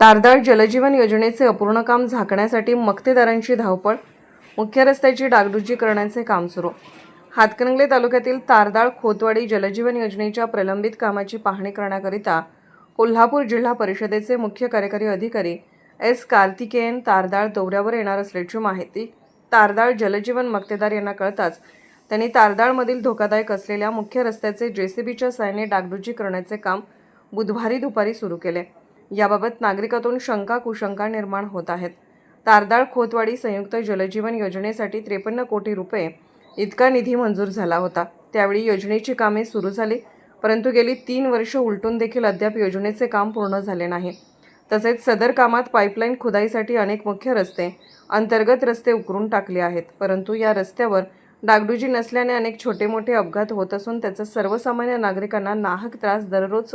तारदाळ जलजीवन योजनेचे अपूर्ण काम झाकण्यासाठी मक्तेदारांची धावपळ मुख्य रस्त्याची डागडुजी करण्याचे काम सुरू. हातकणंगले तालुक्यातील तारदाळ खोतवाडी जलजीवन योजनेच्या प्रलंबित कामाची पाहणी करण्याकरिता कोल्हापूर जिल्हा परिषदेचे मुख्य कार्यकारी अधिकारी एस कार्तिकेयन तारदाळ दौऱ्यावर येणार असल्याची माहिती तारदाळ जलजीवन मक्तेदार यांना कळताच त्यांनी तारदाळमधील धोकादायक असलेल्या मुख्य रस्त्याचे जेसीबीच्या साहाय्याने डागडुजी करण्याचे काम बुधवारी दुपारी सुरू केले. याबाबत नागरिकातून शंका कुशंका निर्माण होत आहेत. तारदाळ खोतवाडी संयुक्त जलजीवन योजनेसाठी त्रेपन्न कोटी रुपये इतका निधी मंजूर झाला होता. त्यावेळी योजनेची कामे सुरू झाली परंतु गेली तीन वर्ष उलटून देखील अद्याप योजनेचे काम पूर्ण झाले नाही. तसेच सदर कामात पाईपलाईन खुदाईसाठी अनेक मुख्य रस्ते अंतर्गत रस्ते उकरून टाकले आहेत. परंतु या रस्त्यावर डागडुजी नसल्याने अनेक छोटे मोठे अपघात होत असून त्याचा सर्वसामान्य नागरिकांना नाहक त्रास दररोज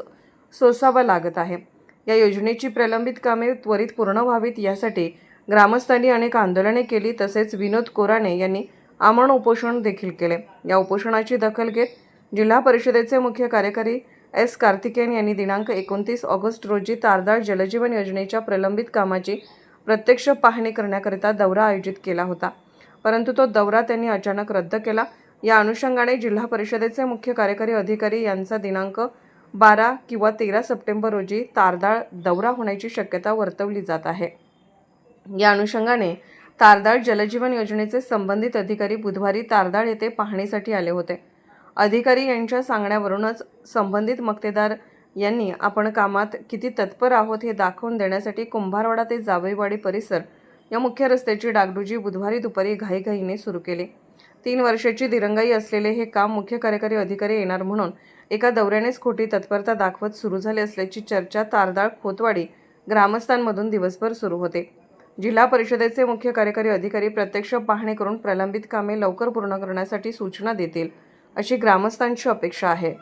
सोसावा लागत आहे. या योजनेची प्रलंबित कामे त्वरित पूर्ण व्हावीत यासाठी ग्रामस्थांनी अनेक आंदोलने केली तसेच विनोद कोराणे यांनी आमरण उपोषण देखील केले. या उपोषणाची दखल घेत जिल्हा परिषदेचे मुख्य कार्यकारी एस कार्तिकेयन यांनी दिनांक एकोणतीस ऑगस्ट रोजी तारदाळ जलजीवन योजनेच्या प्रलंबित कामाची प्रत्यक्ष पाहणी करण्याकरिता दौरा आयोजित केला होता. परंतु तो दौरा त्यांनी अचानक रद्द केला. या अनुषंगाने जिल्हा परिषदेचे मुख्य कार्यकारी अधिकारी यांचा दिनांक बारा किंवा तेरा सप्टेंबर रोजी तारदाळ दौरा होण्याची शक्यता वर्तवली जात आहे. या अनुषंगाने तारदाळ जलजीवन योजनेचे संबंधित अधिकारी बुधवारी तारदाळ येथे पाहणीसाठी आले होते. अधिकारी यांच्या सांगण्यावरूनच संबंधित मक्तेदार यांनी आपण कामात किती तत्पर आहोत हे दाखवून देण्यासाठी कुंभारवाडा ते जावईवाडी परिसर या मुख्य रस्त्याची डागडुजी बुधवारी दुपारी घाईघाईने सुरू केली. तीन वर्षाची दिरंगाई असलेले हे काम मुख्य कार्यकारी अधिकारी येणार म्हणून एका दौऱ्यानेच खोटी तत्परता दाखवत सुरू झाले असल्याची चर्चा तारदाळ खोतवाडी ग्रामस्थांमधून दिवसभर सुरू होते. जिल्हा परिषदेचे मुख्य कार्यकारी अधिकारी प्रत्यक्ष पाहणी करून प्रलंबित कामे लवकर पूर्ण करण्यासाठी सूचना देतील अशी ग्रामस्थांची अपेक्षा आहे.